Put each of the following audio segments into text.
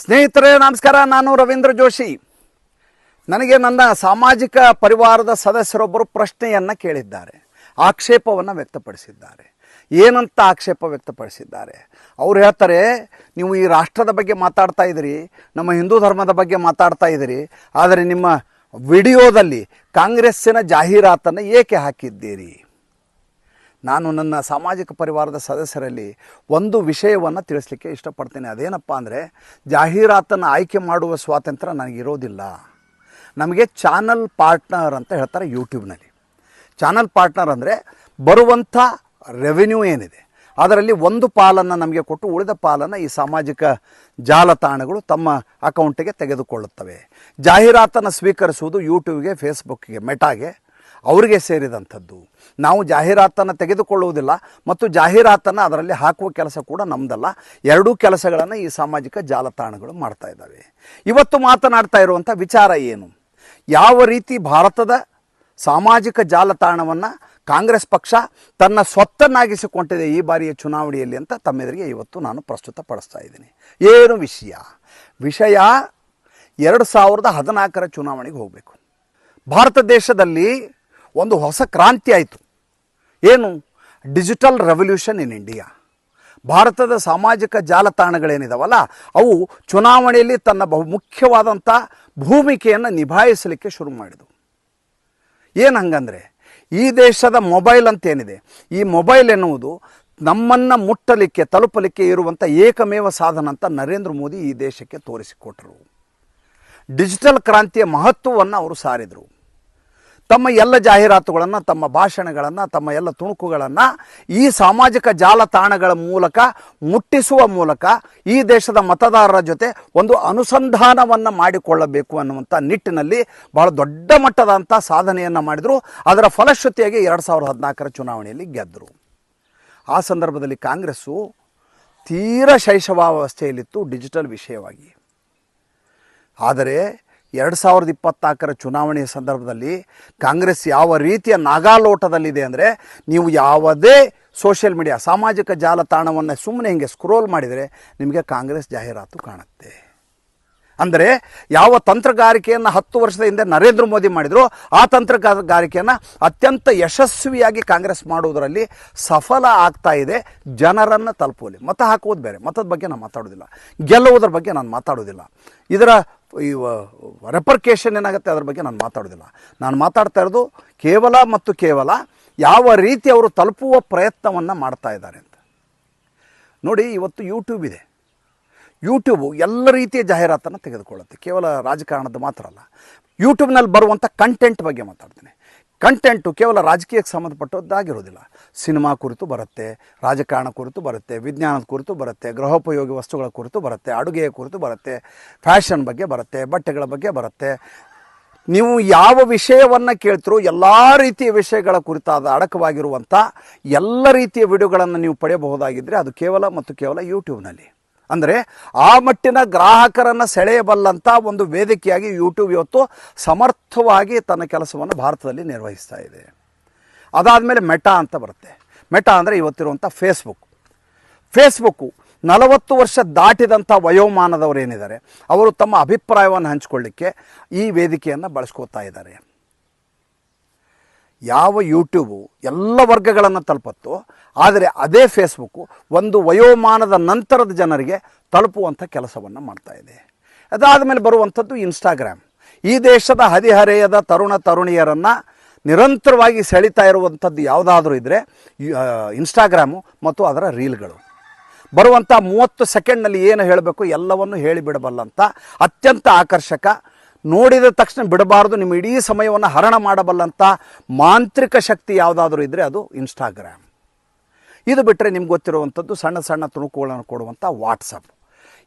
ಸ್ನೇಹಿತರೇ, ನಮಸ್ಕಾರ. ನಾನು ರವೀಂದ್ರ ಜೋಶಿ. ನನಗೆ ನನ್ನ ಸಾಮಾಜಿಕ ಪರಿವಾರದ ಸದಸ್ಯರೊಬ್ಬರು ಪ್ರಶ್ನೆಯನ್ನು ಕೇಳಿದ್ದಾರೆ. ಆಕ್ಷೇಪವನ್ನು ವ್ಯಕ್ತಪಡಿಸಿದ್ದಾರೆ. ಏನಂತ ಆಕ್ಷೇಪ ವ್ಯಕ್ತಪಡಿಸಿದ್ದಾರೆ? ಅವ್ರು ಹೇಳ್ತಾರೆ, ನೀವು ಈ ರಾಷ್ಟ್ರದ ಬಗ್ಗೆ ಮಾತಾಡ್ತಾ ಇದ್ದೀರಿ, ನಮ್ಮ ಹಿಂದೂ ಧರ್ಮದ ಬಗ್ಗೆ ಮಾತಾಡ್ತಾ ಇದ್ದೀರಿ, ಆದರೆ ನಿಮ್ಮ ವಿಡಿಯೋದಲ್ಲಿ ಕಾಂಗ್ರೆಸ್ಸಿನ ಜಾಹೀರಾತನ್ನು ಏಕೆ ಹಾಕಿದ್ದೀರಿ? ನಾನು ನನ್ನ ಸಾಮಾಜಿಕ ಪರಿವಾರದ ಸದಸ್ಯರಲ್ಲಿ ಒಂದು ವಿಷಯವನ್ನು ತಿಳಿಸ್ಲಿಕ್ಕೆ ಇಷ್ಟಪಡ್ತೇನೆ. ಅದೇನಪ್ಪ ಅಂದರೆ, ಜಾಹೀರಾತನ್ನು ಆಯ್ಕೆ ಮಾಡುವ ಸ್ವಾತಂತ್ರ್ಯ ನನಗಿರೋದಿಲ್ಲ. ನಮಗೆ ಚಾನಲ್ ಪಾರ್ಟ್ನರ್ ಅಂತ ಹೇಳ್ತಾರೆ ಯೂಟ್ಯೂಬ್ನಲ್ಲಿ. ಚಾನಲ್ ಪಾರ್ಟ್ನರ್ ಅಂದರೆ ಬರುವಂಥ ರೆವೆನ್ಯೂ ಏನಿದೆ, ಅದರಲ್ಲಿ ಒಂದು ಪಾಲನ್ನು ನಮಗೆ ಕೊಟ್ಟು ಉಳಿದ ಪಾಲನ್ನು ಈ ಸಾಮಾಜಿಕ ಜಾಲತಾಣಗಳು ತಮ್ಮ ಅಕೌಂಟಿಗೆ ತೆಗೆದುಕೊಳ್ಳುತ್ತವೆ. ಜಾಹೀರಾತನ್ನು ಸ್ವೀಕರಿಸುವುದು ಯೂಟ್ಯೂಬ್ಗೆ, ಫೇಸ್ಬುಕ್ಗೆ, ಮೆಟಾಗೆ ಅವರಿಗೆ ಸೇರಿದಂಥದ್ದು. ನಾವು ಜಾಹೀರಾತನ್ನು ತೆಗೆದುಕೊಳ್ಳುವುದಿಲ್ಲ ಮತ್ತು ಜಾಹೀರಾತನ್ನು ಅದರಲ್ಲಿ ಹಾಕುವ ಕೆಲಸ ಕೂಡ ನಮ್ಮದಲ್ಲ ಎರಡೂ ಕೆಲಸಗಳನ್ನು ಈ ಸಾಮಾಜಿಕ ಜಾಲತಾಣಗಳು ಮಾಡ್ತಾ ಇದ್ದಾವೆ. ಇವತ್ತು ಮಾತನಾಡ್ತಾ ಇರುವಂಥ ವಿಚಾರ ಏನು? ಯಾವ ರೀತಿ ಭಾರತದ ಸಾಮಾಜಿಕ ಜಾಲತಾಣವನ್ನು ಕಾಂಗ್ರೆಸ್ ಪಕ್ಷ ತನ್ನ ಸ್ವತ್ತನ್ನಾಗಿಸಿಕೊಂಡಿದೆ ಈ ಬಾರಿಯ ಚುನಾವಣೆಯಲ್ಲಿ ಅಂತ ತಮ್ಮೆದುರಿಗೆ ಇವತ್ತು ನಾನು ಪ್ರಸ್ತುತಪಡಿಸ್ತಾ ಇದ್ದೀನಿ. ಏನು ವಿಷಯ? ವಿಷಯ ಎರಡು ಸಾವಿರದ ಹದಿನಾಲ್ಕರ ಚುನಾವಣೆಗೆ ಹೋಗಬೇಕು. ಭಾರತ ದೇಶದಲ್ಲಿ ಒಂದು ಹೊಸ ಕ್ರಾಂತಿ ಆಯಿತು. ಏನು? Digital revolution in India. ಭಾರತದ ಸಾಮಾಜಿಕ ಜಾಲತಾಣಗಳೇನಿದಾವಲ್ಲ, ಅವು ಚುನಾವಣೆಯಲ್ಲಿ ತನ್ನ ಬಹು ಮುಖ್ಯವಾದಂಥ ಭೂಮಿಕೆಯನ್ನು ನಿಭಾಯಿಸಲಿಕ್ಕೆ ಶುರು ಮಾಡಿದವು. ಏನು ಹಂಗಂದರೆ, ಈ ದೇಶದ ಮೊಬೈಲ್ ಅಂತ ಏನಿದೆ, ಈ ಮೊಬೈಲ್ ಎನ್ನುವುದು ನಮ್ಮನ್ನು ಮುಟ್ಟಲಿಕ್ಕೆ, ತಲುಪಲಿಕ್ಕೆ ಇರುವಂಥ ಏಕಮೇವ ಸಾಧನ ಅಂತ ನರೇಂದ್ರ ಮೋದಿ ಈ ದೇಶಕ್ಕೆ ತೋರಿಸಿಕೊಟ್ರು. ಡಿಜಿಟಲ್ ಕ್ರಾಂತಿಯ ಮಹತ್ವವನ್ನು ಅವರು ಸಾರಿದರು. ತಮ್ಮ ಎಲ್ಲ ಜಾಹೀರಾತುಗಳನ್ನು, ತಮ್ಮ ಭಾಷಣಗಳನ್ನು, ತಮ್ಮ ಎಲ್ಲ ತುಣುಕುಗಳನ್ನು ಈ ಸಾಮಾಜಿಕ ಜಾಲತಾಣಗಳ ಮೂಲಕ ಮುಟ್ಟಿಸುವ ಮೂಲಕ ಈ ದೇಶದ ಮತದಾರರ ಜೊತೆ ಒಂದು ಅನುಸಂಧಾನವನ್ನು ಮಾಡಿಕೊಳ್ಳಬೇಕು ಅನ್ನುವಂಥ ನಿಟ್ಟಿನಲ್ಲಿ ಬಹಳ ದೊಡ್ಡ ಮಟ್ಟದಂಥ ಸಾಧನೆಯನ್ನು ಮಾಡಿದರು. ಅದರ ಫಲಶ್ರುತಿಯಾಗಿ ಎರಡು ಸಾವಿರದ ಹದಿನಾಲ್ಕರ ಚುನಾವಣೆಯಲ್ಲಿ ಗೆದ್ದರು ಆ ಸಂದರ್ಭದಲ್ಲಿ ಕಾಂಗ್ರೆಸ್ಸು ತೀರ ಶೈಶವಾವಸ್ಥೆಯಲ್ಲಿತ್ತು, ಡಿಜಿಟಲ್ ವಿಷಯವಾಗಿ. ಆದರೆ ಎರಡು ಸಾವಿರದ ಇಪ್ಪತ್ನಾಲ್ಕರ ಚುನಾವಣೆಯ ಸಂದರ್ಭದಲ್ಲಿ ಕಾಂಗ್ರೆಸ್ ಯಾವ ರೀತಿಯ ನಾಗಾಲೋಟದಲ್ಲಿದೆ ಅಂದರೆ ನೀವು ಯಾವುದೇ ಸೋಷಿಯಲ್ ಮೀಡಿಯಾ, ಸಾಮಾಜಿಕ ಜಾಲತಾಣವನ್ನು ಸುಮ್ಮನೆ ಹಿಂಗೆ ಸ್ಕ್ರೋಲ್ ಮಾಡಿದರೆ ನಿಮಗೆ ಕಾಂಗ್ರೆಸ್ ಜಾಹೀರಾತು ಕಾಣುತ್ತೆ. ಅಂದರೆ ಯಾವ ತಂತ್ರಗಾರಿಕೆಯನ್ನು ಹತ್ತು ವರ್ಷದ ಹಿಂದೆ ನರೇಂದ್ರ ಮೋದಿ ಮಾಡಿದ್ರು, ಆ ತಂತ್ರಗಾರಿಕೆಯನ್ನು ಅತ್ಯಂತ ಯಶಸ್ವಿಯಾಗಿ ಕಾಂಗ್ರೆಸ್ ಮಾಡುವುದರಲ್ಲಿ ಸಫಲ ಆಗ್ತಾ ಇದೆ, ಜನರನ್ನು ತಲುಪುವಲ್ಲಿ. ಮತ ಹಾಕುವುದು ಬೇರೆ. ಮತದ ಬಗ್ಗೆ ನಾನು ಮಾತಾಡೋದಿಲ್ಲ ಗೆಲ್ಲುವುದರ ಬಗ್ಗೆ ನಾನು ಮಾತಾಡೋದಿಲ್ಲ ಇದರ ಈ ರೆಪರ್ಕೇಷನ್ ಏನಾಗುತ್ತೆ ಅದ್ರ ಬಗ್ಗೆ ನಾನು ಮಾತಾಡೋದಿಲ್ಲ. ನಾನು ಮಾತಾಡ್ತಾ ಇರೋದು ಕೇವಲ ಮತ್ತು ಕೇವಲ ಯಾವ ರೀತಿ ಅವರು ತಲುಪುವ ಪ್ರಯತ್ನವನ್ನು ಮಾಡ್ತಾ ಇದ್ದಾರೆ ಅಂತ. ನೋಡಿ, ಇವತ್ತು ಯೂಟ್ಯೂಬ್ ಇದೆ. ಯೂಟ್ಯೂಬು ಎಲ್ಲ ರೀತಿಯ ಜಾಹೀರಾತನ್ನು ತೆಗೆದುಕೊಳ್ಳುತ್ತೆ. ಕೇವಲ ರಾಜಕಾರಣದ ಮಾತ್ರ ಅಲ್ಲ. ಯೂಟ್ಯೂಬ್ನಲ್ಲಿ ಬರುವಂಥ ಕಂಟೆಂಟ್ ಬಗ್ಗೆ ಮಾತಾಡ್ತೀನಿ. ಕಂಟೆಂಟು ಕೇವಲ ರಾಜಕೀಯಕ್ಕೆ ಸಂಬಂಧಪಟ್ಟದ್ದಾಗಿರೋದಿಲ್ಲ ಸಿನಿಮಾ ಕುರಿತು ಬರುತ್ತೆ, ರಾಜಕಾರಣ ಕುರಿತು ಬರುತ್ತೆ, ವಿಜ್ಞಾನದ ಕುರಿತು ಬರುತ್ತೆ, ಗೃಹೋಪಯೋಗಿ ವಸ್ತುಗಳ ಕುರಿತು ಬರುತ್ತೆ, ಅಡುಗೆಯ ಕುರಿತು ಬರುತ್ತೆ ಫ್ಯಾಷನ್ ಬಗ್ಗೆ ಬರುತ್ತೆ, ಬಟ್ಟೆಗಳ ಬಗ್ಗೆ ಬರುತ್ತೆ. ನೀವು ಯಾವ ವಿಷಯವನ್ನು ಕೇಳ್ತಿರೋ ಎಲ್ಲ ರೀತಿಯ ವಿಷಯಗಳ ಕುರಿತಾದ ಅಡಕವಾಗಿರುವಂಥ ಎಲ್ಲ ರೀತಿಯ ವಿಡಿಯೋಗಳನ್ನು ನೀವು ಪಡೆಯಬಹುದಾಗಿದ್ದರೆ ಅದು ಕೇವಲ ಮತ್ತು ಕೇವಲ ಯೂಟ್ಯೂಬ್ನಲ್ಲಿ ಅಂದರೆ ಆ ಮಟ್ಟಿನ ಗ್ರಾಹಕರನ್ನು ಸೆಳೆಯಬಲ್ಲಂಥ ಒಂದು ವೇದಿಕೆಯಾಗಿ ಯೂಟ್ಯೂಬ್ ಇವತ್ತು ಸಮರ್ಥವಾಗಿ ತನ್ನ ಕೆಲಸವನ್ನು ಭಾರತದಲ್ಲಿ ನಿರ್ವಹಿಸ್ತಾ ಇದೆ. ಅದಾದಮೇಲೆ ಮೆಟಾ ಅಂತ ಬರುತ್ತೆ. ಮೆಟಾ ಅಂದರೆ ಇವತ್ತಿರುವಂಥ ಫೇಸ್ಬುಕ್ ಫೇಸ್ಬುಕ್ಕು ನಲವತ್ತು ವರ್ಷ ದಾಟಿದಂಥ ವಯೋಮಾನದವರೇನಿದ್ದಾರೆ? ಅವರು ತಮ್ಮ ಅಭಿಪ್ರಾಯವನ್ನು ಹಂಚಿಕೊಳ್ಳಿಕ್ಕೆ ಈ ವೇದಿಕೆಯನ್ನು ಬಳಸ್ಕೋತಾ ಇದ್ದಾರೆ. ಯಾವ ಯೂಟ್ಯೂಬು ಎಲ್ಲ ವರ್ಗಗಳನ್ನು ತಲುಪತ್ತೋ, ಆದರೆ ಅದೇ ಫೇಸ್ಬುಕ್ಕು ಒಂದು ವಯೋಮಾನದ ನಂತರದ ಜನರಿಗೆ ತಲುಪುವಂಥ ಕೆಲಸವನ್ನು ಇದೆ. ಅದಾದ ಮೇಲೆ ಬರುವಂಥದ್ದು ಇನ್ಸ್ಟಾಗ್ರಾಮ್ ಈ ದೇಶದ ಹದಿಹರೆಯದ ತರುಣ ತರುಣಿಯರನ್ನು ನಿರಂತರವಾಗಿ ಸೆಳೀತಾ ಇರುವಂಥದ್ದು ಯಾವುದಾದ್ರೂ ಇದ್ದರೆ ಇನ್ಸ್ಟಾಗ್ರಾಮು ಮತ್ತು ಅದರ ರೀಲ್ಗಳು. ಬರುವಂಥ ಮೂವತ್ತು ಸೆಕೆಂಡ್ನಲ್ಲಿ ಏನು ಹೇಳಬೇಕು ಎಲ್ಲವನ್ನು ಹೇಳಿಬಿಡಬಲ್ಲಂಥ ಅತ್ಯಂತ ಆಕರ್ಷಕ ನೋಡಿದ ತಕ್ಷಣ ಬಿಡಬಾರ್ದು, ನಿಮ್ಮ ಇಡೀ ಸಮಯವನ್ನು ಹರಣ ಮಾಡಬಲ್ಲಂಥ ಮಾಂತ್ರಿಕ ಶಕ್ತಿ ಯಾವುದಾದ್ರೂ ಇದ್ದರೆ ಅದು ಇನ್ಸ್ಟಾಗ್ರಾಮ್ ಇದು ಬಿಟ್ಟರೆ ನಿಮ್ಗೆ ಗೊತ್ತಿರುವಂಥದ್ದು ಸಣ್ಣ ಸಣ್ಣ ತುಣುಕುಗಳನ್ನು ಕೊಡುವಂಥ ವಾಟ್ಸಪ್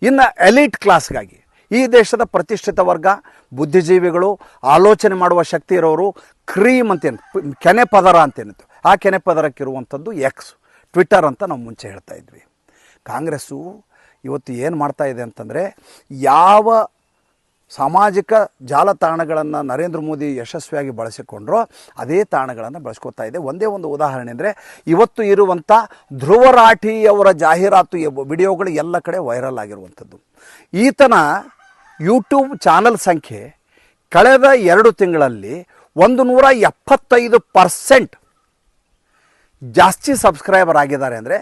ಇನ್ನು ಎಲಿಟ್ ಕ್ಲಾಸ್ಗಾಗಿ ಈ ದೇಶದ ಪ್ರತಿಷ್ಠಿತ ವರ್ಗ, ಬುದ್ಧಿಜೀವಿಗಳು, ಆಲೋಚನೆ ಮಾಡುವ ಶಕ್ತಿ ಇರೋರು ಕ್ರೀಮ್ ಅಂತೇನು ಕೆನೆ ಪದರ ಅಂತೇನಿತ್ತು ಆ ಕೆನೆ ಪದರಕ್ಕಿರುವಂಥದ್ದು ಎಕ್ಸ್ ಟ್ವಿಟರ್ ಅಂತ ನಾವು ಮುಂಚೆ ಹೇಳ್ತಾ ಇದ್ವಿ. ಕಾಂಗ್ರೆಸ್ಸು ಇವತ್ತು ಏನು ಮಾಡ್ತಾ ಇದೆ ಅಂತಂದರೆ, ಯಾವ ಸಾಮಾಜಿಕ ಜಾಲತಾಣಗಳನ್ನು ನರೇಂದ್ರ ಮೋದಿ ಯಶಸ್ವಿಯಾಗಿ ಬಳಸಿಕೊಂಡ್ರು, ಅದೇ ತಾಣಗಳನ್ನು ಬಳಸ್ಕೊತಾ ಇದೆ. ಒಂದೇ ಒಂದು ಉದಾಹರಣೆ ಅಂದರೆ, ಇವತ್ತು ಇರುವಂಥ ಧ್ರುವರಾಠಿಯವರ ಜಾಹೀರಾತು ವಿಡಿಯೋಗಳು ಎಲ್ಲ ಕಡೆ ವೈರಲ್ ಆಗಿರುವಂಥದ್ದು. ಈತನ ಯೂಟ್ಯೂಬ್ ಚಾನಲ್ ಸಂಖ್ಯೆ ಕಳೆದ ಎರಡು ತಿಂಗಳಲ್ಲಿ ಒಂದು ನೂರ ಎಪ್ಪತ್ತೈದು ಪರ್ಸೆಂಟ್ ಜಾಸ್ತಿ ಸಬ್ಸ್ಕ್ರೈಬರ್ ಆಗಿದ್ದಾರೆ ಅಂದರೆ,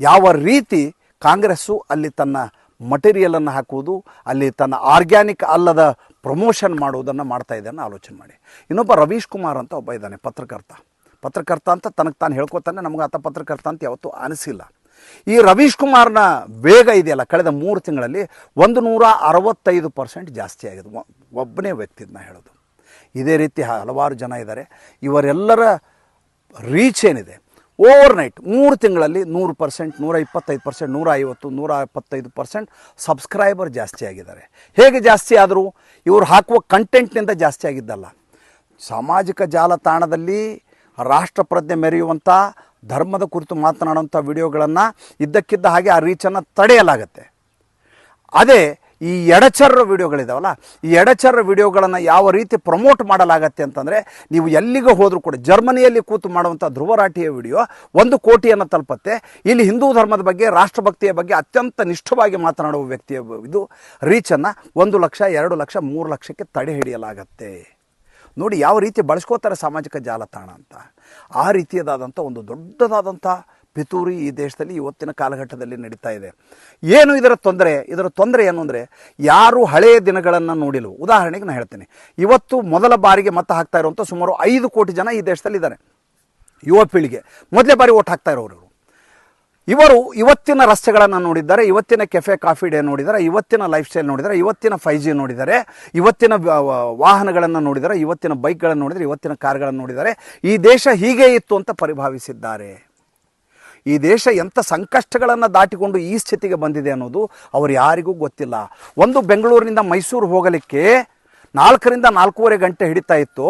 ಯಾವ ರೀತಿ ಕಾಂಗ್ರೆಸ್ಸು ಅಲ್ಲಿ ತನ್ನ ಮಟೀರಿಯಲನ್ನು ಹಾಕುವುದು, ಅಲ್ಲಿ ತನ್ನ ಆರ್ಗ್ಯಾನಿಕ್ ಅಲ್ಲದ ಪ್ರಮೋಷನ್ ಮಾಡುವುದನ್ನು ಮಾಡ್ತಾ ಇದ್ದಾನೆ ಆಲೋಚನೆ ಮಾಡಿ. ಇನ್ನೊಬ್ಬ ರವೀಶ್ ಕುಮಾರ್ ಅಂತ ಒಬ್ಬ ಇದ್ದಾನೆ, ಪತ್ರಕರ್ತ. ಪತ್ರಕರ್ತ ಅಂತ ತನಗೆ ತಾನು ಹೇಳ್ಕೊತಾನೆ, ನಮಗೆ ಆತ ಪತ್ರಕರ್ತ ಅಂತ ಯಾವತ್ತೂ ಅನಿಸಿಲ್ಲ. ಈ ರವೀಶ್ ಕುಮಾರ್ನ ವೇಗ ಇದೆಯಲ್ಲ, ಕಳೆದ ಮೂರು ತಿಂಗಳಲ್ಲಿ ಒಂದು ನೂರ ಅರವತ್ತೈದು ಪರ್ಸೆಂಟ್ ಜಾಸ್ತಿ ಆಗಿದೆ ಒಬ್ಬನೇ ವ್ಯಕ್ತಿನ ಹೇಳೋದು. ಇದೇ ರೀತಿ ಹಲವಾರು ಜನ ಇದ್ದಾರೆ ಇವರೆಲ್ಲರ ರೀಚ್ ಏನಿದೆ? ಓವರ್ ನೈಟ್ ಮೂರು ತಿಂಗಳಲ್ಲಿ ನೂರು ಪರ್ಸೆಂಟ್ ನೂರ ಇಪ್ಪತ್ತೈದು ಪರ್ಸೆಂಟ್ ನೂರ ಐವತ್ತು ನೂರ ಎಪ್ಪತ್ತೈದು ಪರ್ಸೆಂಟ್ ಸಬ್ಸ್ಕ್ರೈಬರ್ ಜಾಸ್ತಿ ಆಗಿದ್ದಾರೆ. ಹೇಗೆ ಜಾಸ್ತಿ ಆದರೂ? ಇವರು ಹಾಕುವ ಕಂಟೆಂಟ್ನಿಂದ ಜಾಸ್ತಿ ಆಗಿದ್ದಲ್ಲ. ಸಾಮಾಜಿಕ ಜಾಲತಾಣದಲ್ಲಿ ರಾಷ್ಟ್ರಪ್ರಜ್ಞೆ ಮೆರೆಯುವಂಥ ಧರ್ಮದ ಕುರಿತು ಮಾತನಾಡುವಂಥ ವಿಡಿಯೋಗಳನ್ನು ಇದ್ದಕ್ಕಿದ್ದ ಹಾಗೆ ಆ ರೀಚನ್ನು ತಡೆಯಲಾಗತ್ತೆ. ಅದೇ ಈ ಎಡಚರ್ರ ವಿಡಿಯೋಗಳಿದಾವಲ್ಲ, ಈ ಎಡಚರ್ರ ವಿಡಿಯೋಗಳನ್ನು ಯಾವ ರೀತಿ ಪ್ರಮೋಟ್ ಮಾಡಲಾಗತ್ತೆ ಅಂತಂದರೆ, ನೀವು ಎಲ್ಲಿಗೆ ಹೋದರೂ ಕೂಡ, ಜರ್ಮನಿಯಲ್ಲಿ ಕೂತು ಮಾಡುವಂಥ ಧ್ರುವರಾಟಿಯ ವಿಡಿಯೋ ಒಂದು ಕೋಟಿಯನ್ನು ತಲುಪತ್ತೆ. ಇಲ್ಲಿ ಹಿಂದೂ ಧರ್ಮದ ಬಗ್ಗೆ, ರಾಷ್ಟ್ರಭಕ್ತಿಯ ಬಗ್ಗೆ ಅತ್ಯಂತ ನಿಷ್ಠವಾಗಿ ಮಾತನಾಡುವ ವ್ಯಕ್ತಿಯ ಇದು ರೀಚನ್ನು ಒಂದು ಲಕ್ಷ, ಎರಡು ಲಕ್ಷ, ಮೂರು ಲಕ್ಷಕ್ಕೆ ತಡೆ ಹಿಡಿಯಲಾಗತ್ತೆ. ನೋಡಿ, ಯಾವ ರೀತಿ ಬಳಸ್ಕೋತಾರೆ ಸಾಮಾಜಿಕ ಜಾಲತಾಣ ಅಂತ. ಆ ರೀತಿಯದಾದಂಥ ಒಂದು ದೊಡ್ಡದಾದಂಥ ಪಿತೂರಿ ಈ ದೇಶದಲ್ಲಿ ಇವತ್ತಿನ ಕಾಲಘಟ್ಟದಲ್ಲಿ ನಡೀತಾ ಇದೆ. ಏನು ಇದರ ತೊಂದರೆ? ಇದರ ತೊಂದರೆ ಏನು ಅಂದರೆ, ಯಾರು ಹಳೆಯ ದಿನಗಳನ್ನು ನೋಡಿಲ್ಲ. ಉದಾಹರಣೆಗೆ ನಾನು ಹೇಳ್ತೇನೆ. ಇವತ್ತು ಮೊದಲ ಬಾರಿಗೆ ಮತ ಹಾಕ್ತಾ ಇರುವಂಥ ಸುಮಾರು ಐದು ಕೋಟಿ ಜನ ಈ ದೇಶದಲ್ಲಿ ಇದ್ದಾರೆ. ಯುವ ಪೀಳಿಗೆ. ಮೊದಲೇ ಬಾರಿ ಓಟ್ ಹಾಕ್ತಾ ಇರೋರು ಇವರು. ಇವರು ಇವತ್ತಿನ ರಸ್ತೆಗಳನ್ನು ನೋಡಿದ್ದಾರೆ, ಇವತ್ತಿನ ಕೆಫೆ, ಕಾಫಿ ಡೇ ನೋಡಿದ್ದಾರೆ, ಇವತ್ತಿನ ಲೈಫ್ ಸ್ಟೈಲ್ ನೋಡಿದ್ದಾರೆ, ಇವತ್ತಿನ ಫೈ ಜಿ ನೋಡಿದ್ದಾರೆ, ಇವತ್ತಿನ ವಾಹನಗಳನ್ನು ನೋಡಿದ್ದಾರೆ, ಇವತ್ತಿನ ಬೈಕ್ಗಳನ್ನು ನೋಡಿದರೆ ಇವತ್ತಿನ ಕಾರ್ಗಳನ್ನು ನೋಡಿದ್ದಾರೆ. ಈ ದೇಶ ಹೀಗೆ ಇತ್ತು ಅಂತ ಪರಿಭಾವಿಸಿದ್ದಾರೆ. ಈ ದೇಶ ಎಂಥ ಸಂಕಷ್ಟಗಳನ್ನು ದಾಟಿಕೊಂಡು ಈ ಸ್ಥಿತಿಗೆ ಬಂದಿದೆ ಅನ್ನೋದು ಅವರು ಯಾರಿಗೂ ಗೊತ್ತಿಲ್ಲ. ಒಂದು ಬೆಂಗಳೂರಿನಿಂದ ಮೈಸೂರು ಹೋಗಲಿಕ್ಕೆ ನಾಲ್ಕರಿಂದ ನಾಲ್ಕೂವರೆ ಗಂಟೆ ಹಿಡಿತಾ ಇತ್ತು.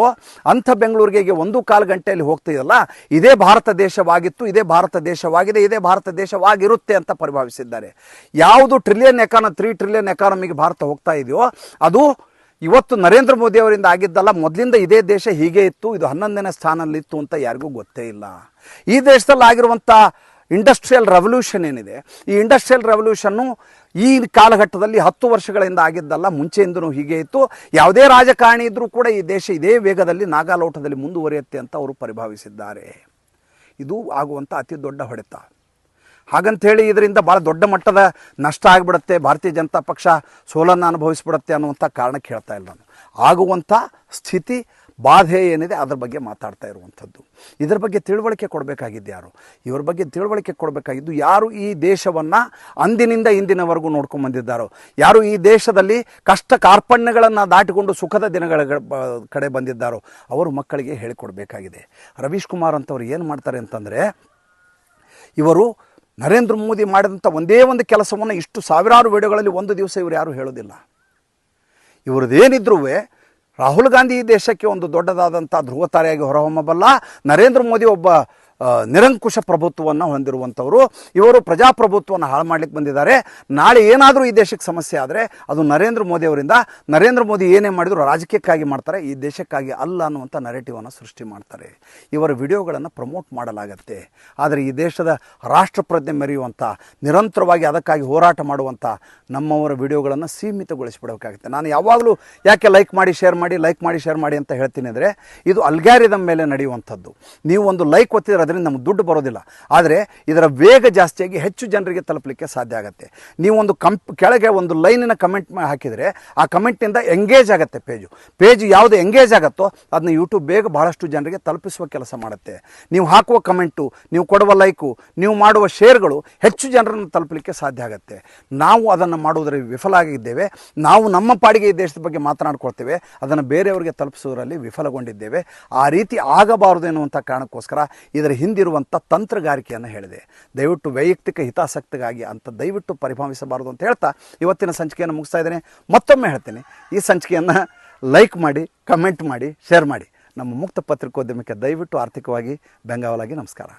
ಅಂಥ ಬೆಂಗಳೂರಿಗೆ ಒಂದು ಕಾಲು ಗಂಟೆಯಲ್ಲಿ ಹೋಗ್ತಿದಲ್ಲ ಇದೇ ಭಾರತ ದೇಶವಾಗಿತ್ತು, ಇದೇ ಭಾರತ ದೇಶವಾಗಿದೆ, ಇದೇ ಭಾರತ ದೇಶವಾಗಿರುತ್ತೆ ಅಂತ ಪರಿಭಾವಿಸಿದ್ದಾರೆ. ಯಾವುದು ಟ್ರಿಲಿಯನ್ ಎಕಾನ ತ್ರೀ ಟ್ರಿಲಿಯನ್ ಎಕಾನಮಿಗೆ ಭಾರತ ಹೋಗ್ತಾ ಇದೆಯೋ, ಅದು ಇವತ್ತು ನರೇಂದ್ರ ಮೋದಿ ಅವರಿಂದ ಆಗಿದ್ದಲ್ಲ, ಮೊದಲಿಂದ ಇದೇ ದೇಶ ಹೀಗೆ ಇತ್ತು, ಇದು ಹನ್ನೊಂದನೇ ಸ್ಥಾನದಲ್ಲಿತ್ತು ಅಂತ ಯಾರಿಗೂ ಗೊತ್ತೇ ಇಲ್ಲ. ಈ ದೇಶದಲ್ಲಿ ಆಗಿರುವಂಥ ಇಂಡಸ್ಟ್ರಿಯಲ್ ರೆವಲ್ಯೂಷನ್ ಏನಿದೆ, ಈ ಇಂಡಸ್ಟ್ರಿಯಲ್ ರೆವಲ್ಯೂಷನ್ನು ಈ ಕಾಲಘಟ್ಟದಲ್ಲಿ ಹತ್ತು ವರ್ಷಗಳಿಂದ ಆಗಿದ್ದಲ್ಲ, ಮುಂಚೆಯಿಂದನೂ ಹೀಗೆ ಇತ್ತು. ಯಾವುದೇ ರಾಜಕಾರಣಿ ಇದ್ದರೂ ಕೂಡ ಈ ದೇಶ ಇದೇ ವೇಗದಲ್ಲಿ ನಾಗಾಲೋಟದಲ್ಲಿ ಮುಂದುವರಿಯುತ್ತೆ ಅಂತ ಅವರು ಪರಿಭಾವಿಸಿದ್ದಾರೆ. ಇದು ಆಗುವಂಥ ಅತಿ ದೊಡ್ಡ ಹೊಡೆತ. ಹಾಗಂತೇಳಿ ಇದರಿಂದ ಭಾಳ ದೊಡ್ಡ ಮಟ್ಟದ ನಷ್ಟ ಆಗಿಬಿಡುತ್ತೆ. ಭಾರತೀಯ ಜನತಾ ಪಕ್ಷ ಸೋಲನ್ನು ಅನುಭವಿಸ್ಬಿಡುತ್ತೆ ಅನ್ನುವಂಥ ಕಾರಣಕ್ಕೆ ಹೇಳ್ತಾ ಇಲ್ಲ ನಾನು. ಆಗುವಂಥ ಸ್ಥಿತಿ, ಬಾಧೆ ಏನಿದೆ ಅದ್ರ ಬಗ್ಗೆ ಮಾತಾಡ್ತಾ ಇರುವಂಥದ್ದು. ಇದರ ಬಗ್ಗೆ ತಿಳುವಳಿಕೆ ಕೊಡಬೇಕಾಗಿದ್ದು ಯಾರು? ಇವ್ರ ಬಗ್ಗೆ ತಿಳುವಳಿಕೆ ಕೊಡಬೇಕಾಗಿದ್ದು ಯಾರು ಈ ದೇಶವನ್ನು ಅಂದಿನಿಂದ ಇಂದಿನವರೆಗೂ ನೋಡ್ಕೊಂಡು ಬಂದಿದ್ದಾರೋ? ಯಾರು ಈ ದೇಶದಲ್ಲಿ ಕಷ್ಟ ಕಾರ್ಪಣ್ಯಗಳನ್ನು ದಾಟಿಕೊಂಡು ಸುಖದ ದಿನಗಳ ಕಡೆ ಬಂದಿದ್ದಾರೋ? ಅವರು ಮಕ್ಕಳಿಗೆ ಹೇಳಿಕೊಡಬೇಕಾಗಿದೆ. ರವೀಶ್ ಕುಮಾರ್ ಅಂತವ್ರು ಏನು ಮಾಡ್ತಾರೆ ಅಂತಂದರೆ, ಇವರು ನರೇಂದ್ರ ಮೋದಿ ಮಾಡಿದಂಥ ಒಂದೇ ಒಂದು ಕೆಲಸವನ್ನು ಇಷ್ಟು ಸಾವಿರಾರು ವಿಡಿಯೋಗಳಲ್ಲಿ ಒಂದು ದಿವಸ ಇವರು ಯಾರೂ ಹೇಳೋದಿಲ್ಲ. ಇವ್ರದ್ದೇನಿದ್ರೂ ರಾಹುಲ್ ಗಾಂಧಿ ದೇಶಕ್ಕೆ ಒಂದು ದೊಡ್ಡದಾದಂಥ ಧ್ರುವತಾರೆಯಾಗಿ ಹೊರಹೊಮ್ಮಬಲ್ಲ ನರೇಂದ್ರ ಮೋದಿ ಒಬ್ಬ ನಿರಂಕುಶ ಪ್ರಭುತ್ವವನ್ನು ಹೊಂದಿರುವಂಥವರು. ಇವರು ಪ್ರಜಾಪ್ರಭುತ್ವವನ್ನು ಹಾಳು ಮಾಡ್ಲಿಕ್ಕೆ ಬಂದಿದ್ದಾರೆ. ನಾಳೆ ಏನಾದರೂ ಈ ದೇಶಕ್ಕೆ ಸಮಸ್ಯೆ ಆದರೆ ಅದು ನರೇಂದ್ರ ಮೋದಿ ಅವರಿಂದ. ನರೇಂದ್ರ ಮೋದಿ ಏನೇ ಮಾಡಿದ್ರು ರಾಜಕೀಯಕ್ಕಾಗಿ ಮಾಡ್ತಾರೆ. ಈ ದೇಶಕ್ಕಾಗಿ ಅಲ್ಲ ಅನ್ನುವಂಥ ನರೇಟಿವನ್ನು ಸೃಷ್ಟಿ ಮಾಡ್ತಾರೆ. ಇವರ ವಿಡಿಯೋಗಳನ್ನು ಪ್ರಮೋಟ್ ಮಾಡಲಾಗತ್ತೆ. ಆದರೆ ಈ ದೇಶದ ರಾಷ್ಟ್ರಪ್ರಜ್ಞೆ ಮೆರೆಯುವಂಥ ನಿರಂತರವಾಗಿ ಅದಕ್ಕಾಗಿ ಹೋರಾಟ ಮಾಡುವಂಥ ನಮ್ಮವರ ವಿಡಿಯೋಗಳನ್ನು ಸೀಮಿತಗೊಳಿಸಿಬಿಡಬೇಕಾಗುತ್ತೆ. ನಾನು ಯಾವಾಗಲೂ ಯಾಕೆ ಲೈಕ್ ಮಾಡಿ ಶೇರ್ ಮಾಡಿ ಲೈಕ್ ಮಾಡಿ ಶೇರ್ ಮಾಡಿ ಅಂತ ಹೇಳ್ತೀನಿ ಅಂದರೆ, ಇದು ಅಲ್ಗ್ಯಾರಿದಮ್ ಮೇಲೆ ನಡೆಯುವಂಥದ್ದು. ನೀವು ಒಂದು ಲೈಕ್ ಒತ್ತಿದ್ರೆ ಅದರಿಂದ ನಮ್ಗೆ ದುಡ್ಡು ಬರೋದಿಲ್ಲ. ಆದರೆ ಇದರ ವೇಗ ಜಾಸ್ತಿಯಾಗಿ ಹೆಚ್ಚು ಜನರಿಗೆ ತಲುಪಲಿಕ್ಕೆ ಸಾಧ್ಯ ಆಗುತ್ತೆ. ನೀವು ಒಂದು ಕಂಪ್, ಕೆಳಗೆ ಒಂದು ಲೈನಿನ ಕಮೆಂಟ್ ಹಾಕಿದರೆ ಆ ಕಮೆಂಟಿಂದ ಎಂಗೇಜ್ ಆಗುತ್ತೆ ಪೇಜು. ಪೇಜ್ ಯಾವುದು ಎಂಗೇಜ್ ಆಗುತ್ತೋ ಅದನ್ನ ಯೂಟ್ಯೂಬ್ ಬೇಗ ಬಹಳಷ್ಟು ಜನರಿಗೆ ತಲುಪಿಸುವ ಕೆಲಸ ಮಾಡುತ್ತೆ. ನೀವು ಹಾಕುವ ಕಮೆಂಟು, ನೀವು ಕೊಡುವ ಲೈಕು, ನೀವು ಮಾಡುವ ಶೇರ್ಗಳು ಹೆಚ್ಚು ಜನರನ್ನು ತಲುಪಲಿಕ್ಕೆ ಸಾಧ್ಯ ಆಗುತ್ತೆ. ನಾವು ಅದನ್ನು ಮಾಡುವುದರಲ್ಲಿ ವಿಫಲ ಆಗಿದ್ದೇವೆ ನಾವು ನಮ್ಮ ಪಾಡಿಗೆ ಈ ದೇಶದ ಬಗ್ಗೆ ಮಾತನಾಡ್ಕೊಳ್ತೇವೆ. ಅದನ್ನು ಬೇರೆಯವರಿಗೆ ತಲುಪಿಸುವುದರಲ್ಲಿ ವಿಫಲಗೊಂಡಿದ್ದೇವೆ. ಆ ರೀತಿ ಆಗಬಾರದು ಎನ್ನುವಂಥ ಕಾರಣಕ್ಕೋಸ್ಕರ ಇದರ ಹಿಂದಿರುವಂಥ ತಂತ್ರಗಾರಿಕೆಯನ್ನು ಹೇಳಿದೆ. ದಯವಿಟ್ಟು ವೈಯಕ್ತಿಕ ಹಿತಾಸಕ್ತಿಗಾಗಿ ಅಂತ ದಯವಿಟ್ಟು ಪರಿಭಾವಿಸಬಾರದು ಅಂತ ಹೇಳ್ತಾ ಇವತ್ತಿನ ಸಂಚಿಕೆಯನ್ನು ಮುಗಿಸ್ತಾ ಇದ್ದೇನೆ. ಮತ್ತೊಮ್ಮೆ ಹೇಳ್ತೇನೆ. ಈ ಸಂಚಿಕೆಯನ್ನು ಲೈಕ್ ಮಾಡಿ ಕಮೆಂಟ್ ಮಾಡಿ ಶೇರ್ ಮಾಡಿ. ನಮ್ಮ ಮುಕ್ತ ಪತ್ರಿಕೋದ್ಯಮಕ್ಕೆ ದಯವಿಟ್ಟು ಆರ್ಥಿಕವಾಗಿ ಬೆಂಗಾವಲಾಗಿ ನಮಸ್ಕಾರ.